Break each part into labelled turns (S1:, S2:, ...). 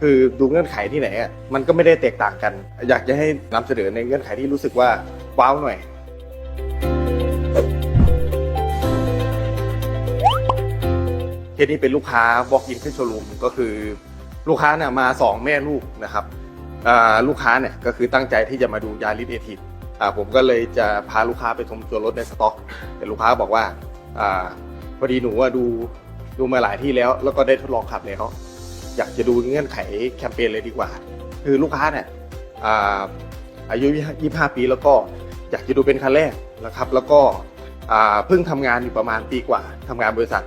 S1: คือดูเงื่อนไขที่ไหนอะมันก็ไม่ได้แตกต่างกัน อยากจะให้นำเสนอในเงื่อนไขที่รู้สึกว่าว้าวหน่อยเคสนี้เป็นลูกค้า walk in ขึ้นโชว์รูมก็คือลูกค้าเนี่ยมาสองแม่ลูกนะครับลูกค้าเนี่ยก็คือตั้งใจที่จะมาดูยาริสเอทีอ่าผมก็เลยจะพาลูกค้าไปชมตัวรถในสต็อก แต่ลูกค้าบอกว่าอพอดีหนูว่าดูดูมาหลายที่แล้ว แล้วก็ได้ทดลองขับแล้ว อยากจะดูเงื่อนไขแคมเปญเลยดีกว่า คือลูกค้าเนี่ยอาอายุ 25 ปีแล้วก็อยากจะดูเป็นคันแรกนะครับ แล้วก็เพิ่งทำงานอยู่ประมาณปีกว่าทำงานบริษัท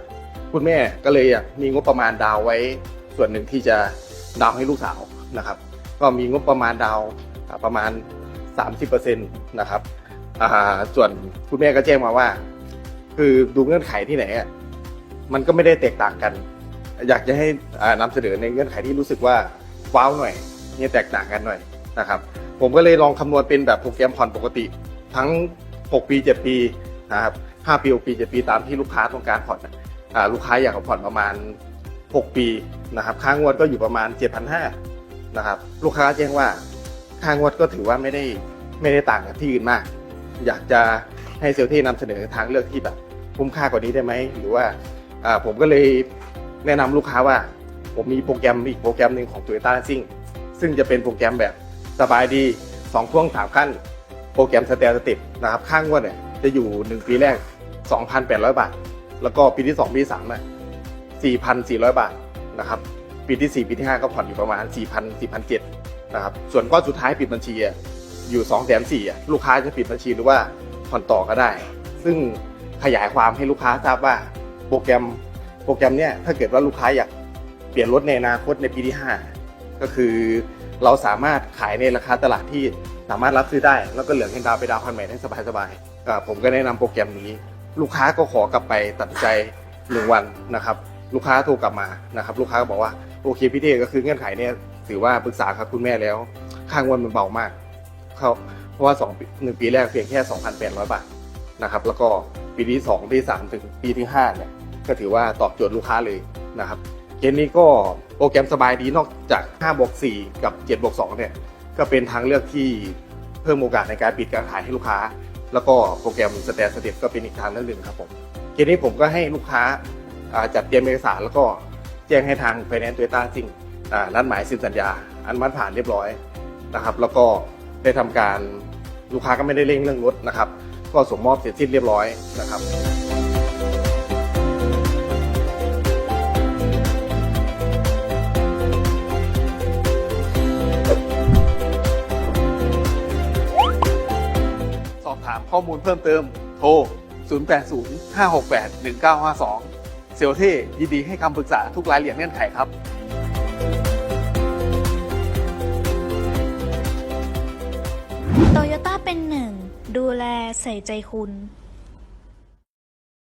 S1: คุณแม่ก็เลยมีงบประมาณดาวไว้ ส่วนหนึ่งที่จะดาวให้ลูกสาวนะครับ ก็มีงบประมาณดาวประมาณ 30%นะครับส่วนคุณแม่ก็แจ้งมาว่า คือดูเงื่อนไขที่ไหนมันก็ไม่ได้แตกต่างกัน อยากจะให้อ่านำเสนอในเงื่อนไขที่รู้สึกว่าว้าวหน่อยเนี่ยแตกต่างกันหน่อยนะครับ ผมก็เลยลองคำนวณเป็นแบบโปรแกรมผ่อนปกติ ทั้ง 6 ปี 7 ปีนะครับ5ปี6ปี7ปีตามที่ลูกค้าต้องการผ่อนนะอ่าลูกค้าอยากผ่อนประมาณ 6 ปีนะครับค่างวดก็อยู่ประมาณ 7,500นะครับลูกค้าแจ้งว่าค่างวดก็ถือว่าไม่ได้ไม่ได้ต่างกับที่อื่นมาก อยากจะให้เซลที่นำเสนอทางเลือกที่แบบคุ้มค่ากว่านี้ได้ไหมหรือว่าอ่าผมก็เลย แนะนำลูกค้าว่า ผมมีโปรแกรมอีกโปรแกรมหนึ่งของ Toyota Racing ซึ่งจะเป็นโปรแกรมแบบสบายดี2พ่วง3ขั้น โปรแกรมสเตลสติปนะครับค่างวดเนี่ยจะอยู่ 1 ปีแรก 2,800 บาท แล้วก็ปีที่ 2 ปีที่3อะ4,400 บาทนะครับปีที่ 4 ปีที่ 5 ก็ผ่อนอยู่ประมาณ 4,000 4,700นะครับส่วนก้อนสุดท้ายปิดบัญชีอยู่2 4 0 0 0อ่ลูกค้าจะปิดบัญชีหรือว่าผ่อนต่อก็ได้ ซึ่งขยายความให้ลูกค้าทราบว่าโปรแกรม โปรแกรมเนี้ยถ้าเกิดว่าลูกค้าอยากเปลี่ยนรถในอนาคตในปีที่ 5 ก็คือเราสามารถขายในราคาตลาดที่สามารถรับซื้อได้ แล้วก็เหลือเงินดาวไปดาวคันใหม่ได้สบายๆผมก็แนะนำโปรแกรมนี้ ลูกค้าก็ขอกลับไปตัดใจหนึ่งวันนะครับ ลูกค้าโทรกลับมานะครับ ลูกค้าก็บอกว่าโอเคพี่เท่ก็คือเงื่อนไขเนี่ยถือว่าปรึกษาครับคุณแม่แล้ว ค่างวดมันเบามากเขาเพราะว่าสองปีหนึ่งปีแรกเพียงแค่ 2,800 บาทนะครับ แล้วก็ปีที่2ปีที่3ถึงปีที่5เนี่ย ก็ถือว่าตอบโจทย์ลูกค้าเลยนะครับเกมนี้ก็โปรแกรมสบายดีนอกจาก5บวก4กับ7บวก2เนี่ยก็เป็นทางเลือกที่เพิ่มโอกาสในการปิดการขายให้ลูกค้า แล้วก็โปรแกรมสแตนสเต็ปก็เป็นอีกทางเลือกหนึ่งครับผมเกมนี้ผมก็ให้ลูกค้าจัดเตรียมเอกสารแล้วก็แจ้งให้ทางไฟแนนซ์ตัวต้าซิงนัดหมายสินสัญญา อันมัดผ่านเรียบร้อยนะครับ แล้วก็ได้ทำการลูกค้าก็ไม่ได้เร่งเรื่องรถนะครับ ก็ส่งมอบเสร็จสิ้นเรียบร้อยนะครับ อบถามข้อมูลเพิ่มเติม โทร 0805681952 เซลเท่ยินดีให้คำปรึกษาทุกรายละเอียดเงื่อนไขครับ
S2: โตโยต้าเป็นหนึ่ง ดูแลใส่ใจคุณ